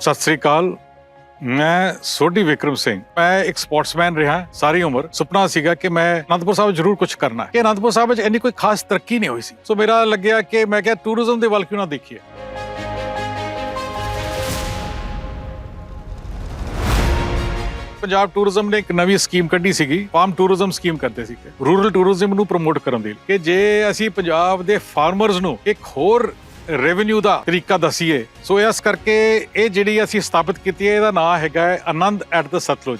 ਸਤਿ ਸ੍ਰੀ ਅਕਾਲ। ਮੈਂ ਸੋਢੀ ਵਿਕਰਮ ਸਿੰਘ। ਮੈਂ ਇੱਕ ਸਪੋਰਟਸਮੈਨ ਰਿਹਾ ਸਾਰੀ ਉਮਰ। ਸੁਪਨਾ ਸੀਗਾ ਕਿ ਮੈਂ ਅਨੰਦਪੁਰ ਸਾਹਿਬ ਜ਼ਰੂਰ ਕੁਝ ਕਰਨਾ ਕਿ ਅਨੰਦਪੁਰ ਸਾਹਿਬ ਵਿੱਚ ਇੰਨੀ ਕੋਈ ਖਾਸ ਤਰੱਕੀ ਨਹੀਂ ਹੋਈ ਸੀ। ਸੋ ਮੇਰਾ ਲੱਗਿਆ ਕਿ ਮੈਂ ਕਿਹਾ ਟੂਰਿਜ਼ਮ ਦੇ ਵੱਲ ਕਿਉਂ ਨਾ ਦੇਖੀਏ। ਪੰਜਾਬ ਟੂਰਿਜ਼ਮ ਨੇ ਇੱਕ ਨਵੀਂ ਸਕੀਮ ਕੱਢੀ ਸੀਗੀ। ਫਾਰਮ ਟੂਰਿਜ਼ਮ ਸਕੀਮ ਕਰਦੇ ਸੀਗੇ। ਰੂਰਲ ਟੂਰਿਜ਼ਮ ਨੂੰ ਪ੍ਰਮੋਟ ਕਰਨ ਦੇ ਲਈ। ਕਿ ਜੇ ਅਸੀਂ ਪੰਜਾਬ ਦੇ ਫਾਰਮਰਸ ਨੂੰ ਇੱਕ ਹੋਰ ਰੈਵਨਿਊ ਦਾ ਤਰੀਕਾ ਦਸੀਏ। ਸੋ ਇਸ ਕਰਕੇ ਇਹ ਜਿਹੜੀ ਅਸੀਂ ਸਥਾਪਿਤ ਕੀਤੀ ਹੈ, ਇਹਦਾ ਨਾਮ ਹੈਗਾ ਹੈ ਆਨੰਦ ਐਟ ਦ ਸਤਲੁਜ।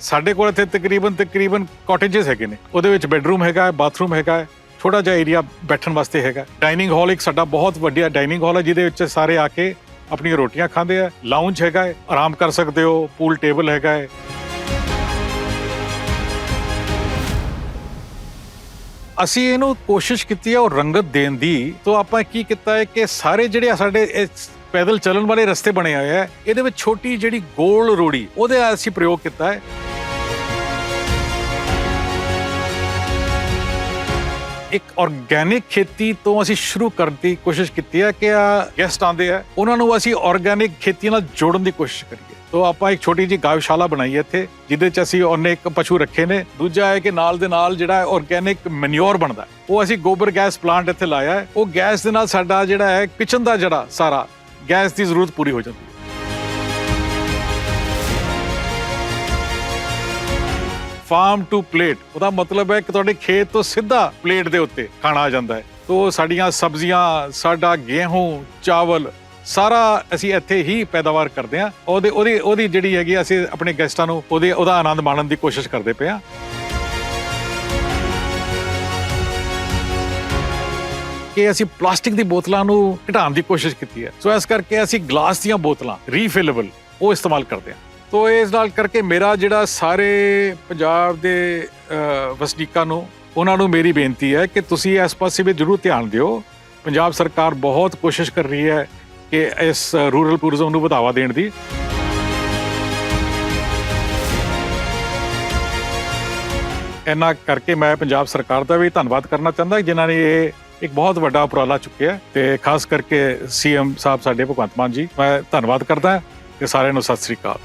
ਸਾਡੇ ਕੋਲ ਇੱਥੇ ਤਕਰੀਬਨ ਤਕਰੀਬਨ ਕਾਟੇजेस ਹੈਗੇ ਨੇ। ਉਹਦੇ ਵਿੱਚ ਬੈੱਡਰੂਮ ਹੈਗਾ ਹੈ ਬਾਥਰੂਮ ਹੈਗਾ ਹੈ, ਛੋਟਾ ਜਿਹਾ ਏਰੀਆ ਬੈਠਣ ਵਾਸਤੇ ਹੈਗਾ। ਡਾਈਨਿੰਗ ਹਾਲ ਇੱਕ ਸਾਡਾ ਬਹੁਤ ਵੱਡਾ ਡਾਈਨਿੰਗ ਹਾਲ ਹੈ, ਜਿਹਦੇ ਵਿੱਚ ਸਾਰੇ ਆ ਕੇ ਆਪਣੀਆਂ ਰੋਟੀਆਂ ਖਾਂਦੇ ਆ। ਲਾਉਂਜ ਹੈਗਾ ਹੈ, ਆਰਾਮ ਕਰ ਸਕਦੇ ਹੋ ਪੂਲ ਟੇਬਲ ਹੈਗਾ ਹੈ। ਅਸੀਂ ਇਹਨੂੰ ਕੋਸ਼ਿਸ਼ ਕੀਤੀ ਹੈ ਉਹ ਰੰਗਤ ਦੇਣ ਦੀ, ਤੋਂ ਆਪਾਂ ਕੀ ਕੀਤਾ ਹੈ ਕਿ ਸਾਰੇ ਜਿਹੜੇ ਸਾਡੇ ਇਹ ਪੈਦਲ ਚੱਲਣ ਵਾਲੇ ਰਸਤੇ ਬਣੇ ਹੋਏ ਆ, ਇਹਦੇ ਵਿੱਚ ਛੋਟੀ ਜਿਹੜੀ ਗੋਲ ਰੋੜੀ, ਉਹਦੇ ਅਸੀਂ ਪ੍ਰਯੋਗ ਕੀਤਾ ਹੈ। ਇੱਕ ਆਰਗੇਨਿਕ ਖੇਤੀ ਤੋਂ ਅਸੀਂ ਸ਼ੁਰੂ ਕਰਨ ਦੀ ਕੋਸ਼ਿਸ਼ ਕੀਤੀ ਹੈ ਕਿ ਆ ਗੈਸਟ ਆਉਂਦੇ ਆ, ਉਹਨਾਂ ਨੂੰ ਅਸੀਂ ਆਰਗੇਨਿਕ ਖੇਤੀ ਨਾਲ ਜੋੜਨ ਦੀ ਕੋਸ਼ਿਸ਼ ਕਰੀਏ। ਤੋਂ ਆਪਾਂ ਇੱਕ ਛੋਟੀ ਜੀ ਗਾਇਸ਼ਾਲਾ ਬਣਾਈ ਹੈ ਇੱਥੇ ਜਿਹਦੇ ਚ ਅਸੀਂ ਉਹਨੇ ਇੱਕ ਪਸ਼ੂ ਰੱਖੇ ਨੇ। ਦੂਜਾ ਹੈ ਕਿ ਨਾਲ ਦੇ ਨਾਲ ਜਿਹੜਾ ਆਰਗੇਨਿਕ ਮੈਨਿਓਰ ਬਣਦਾ ਹੈ, ਉਹ ਅਸੀਂ ਗੋਬਰ ਗੈਸ ਪਲਾਂਟ ਇੱਥੇ ਲਾਇਆ ਹੈ। ਉਹ ਗੈਸ ਦੇ ਨਾਲ ਸਾਡਾ ਜਿਹੜਾ ਹੈ ਕਿਚਨ ਦਾ ਜਿਹੜਾ ਸਾਰਾ ਗੈਸ ਦੀ ਜ਼ਰੂਰਤ ਪੂਰੀ ਹੋ ਜਾਂਦੀ ਹੈ। ਫਾਰਮ ਟੂ ਪਲੇਟ ਉਹਦਾ ਮਤਲਬ ਹੈ ਕਿ ਤੁਹਾਡੇ ਖੇਤ ਤੋਂ ਸਿੱਧਾ ਪਲੇਟ ਦੇ ਉੱਤੇ ਖਾਣਾ ਆ ਜਾਂਦਾ ਹੈ। ਤੋ ਸਾਡੀਆਂ ਸਬਜ਼ੀਆਂ ਸਾਡਾ ਗੇਹੂੰ ਚਾਵਲ ਸਾਰਾ ਅਸੀਂ ਇੱਥੇ ਹੀ ਪੈਦਾਵਾਰ ਕਰਦੇ ਹਾਂ। ਉਹਦੇ ਉਹਦੀ ਉਹਦੀ ਜਿਹੜੀ ਹੈਗੀ ਅਸੀਂ ਆਪਣੇ ਗੈਸਟਾਂ ਨੂੰ ਉਹਦੇ ਉਹਦਾ ਆਨੰਦ ਮਾਣਨ ਦੀ ਕੋਸ਼ਿਸ਼ ਕਰਦੇ ਪਏ ਹਾਂ। ਕਿ ਅਸੀਂ ਪਲਾਸਟਿਕ ਦੀ ਬੋਤਲਾਂ ਨੂੰ ਘਟਾਉਣ ਦੀ ਕੋਸ਼ਿਸ਼ ਕੀਤੀ ਹੈ। ਸੋ ਇਸ ਕਰਕੇ ਅਸੀਂ ਗਲਾਸ ਦੀਆਂ ਬੋਤਲਾਂ ਰੀਫਿਲੇਬਲ ਉਹ ਇਸਤੇਮਾਲ ਕਰਦੇ ਹਾਂ। ਤੋ ਇਸ ਨਾਲ ਕਰਕੇ ਮੇਰਾ ਜਿਹੜਾ ਸਾਰੇ ਪੰਜਾਬ ਦੇ ਵਸਨੀਕਾਂ ਨੂੰ, ਉਹਨਾਂ ਨੂੰ ਮੇਰੀ ਬੇਨਤੀ ਹੈ ਕਿ ਤੁਸੀਂ ਇਸ ਪਾਸੇ ਵੀ ਜ਼ਰੂਰ ਧਿਆਨ ਦਿਓ। ਪੰਜਾਬ ਸਰਕਾਰ ਬਹੁਤ ਕੋਸ਼ਿਸ਼ ਕਰ ਰਹੀ ਹੈ ਕਿ ਇਸ ਰੂਰਲ ਟੂਰਿਜ਼ਮ ਨੂੰ ਵਧਾਵਾ ਦੇਣ ਦੀ। ਇਹਨਾਂ ਕਰਕੇ ਮੈਂ ਪੰਜਾਬ ਸਰਕਾਰ ਦਾ ਵੀ ਧੰਨਵਾਦ ਕਰਨਾ ਚਾਹੁੰਦਾ, ਜਿਨ੍ਹਾਂ ਨੇ ਇਹ ਇੱਕ ਬਹੁਤ ਵੱਡਾ ਉਪਰਾਲਾ ਚੁੱਕਿਆ ਤੇ ਖਾਸ ਕਰਕੇ ਸੀਐਮ ਸਾਹਿਬ ਸਾਡੇ ਭਗਵੰਤ ਮਾਨ ਜੀ, ਮੈਂ ਧੰਨਵਾਦ ਕਰਦਾ ਤੇ ਸਾਰਿਆਂ ਨੂੰ ਸਤਿ ਸ੍ਰੀ ਅਕਾਲ।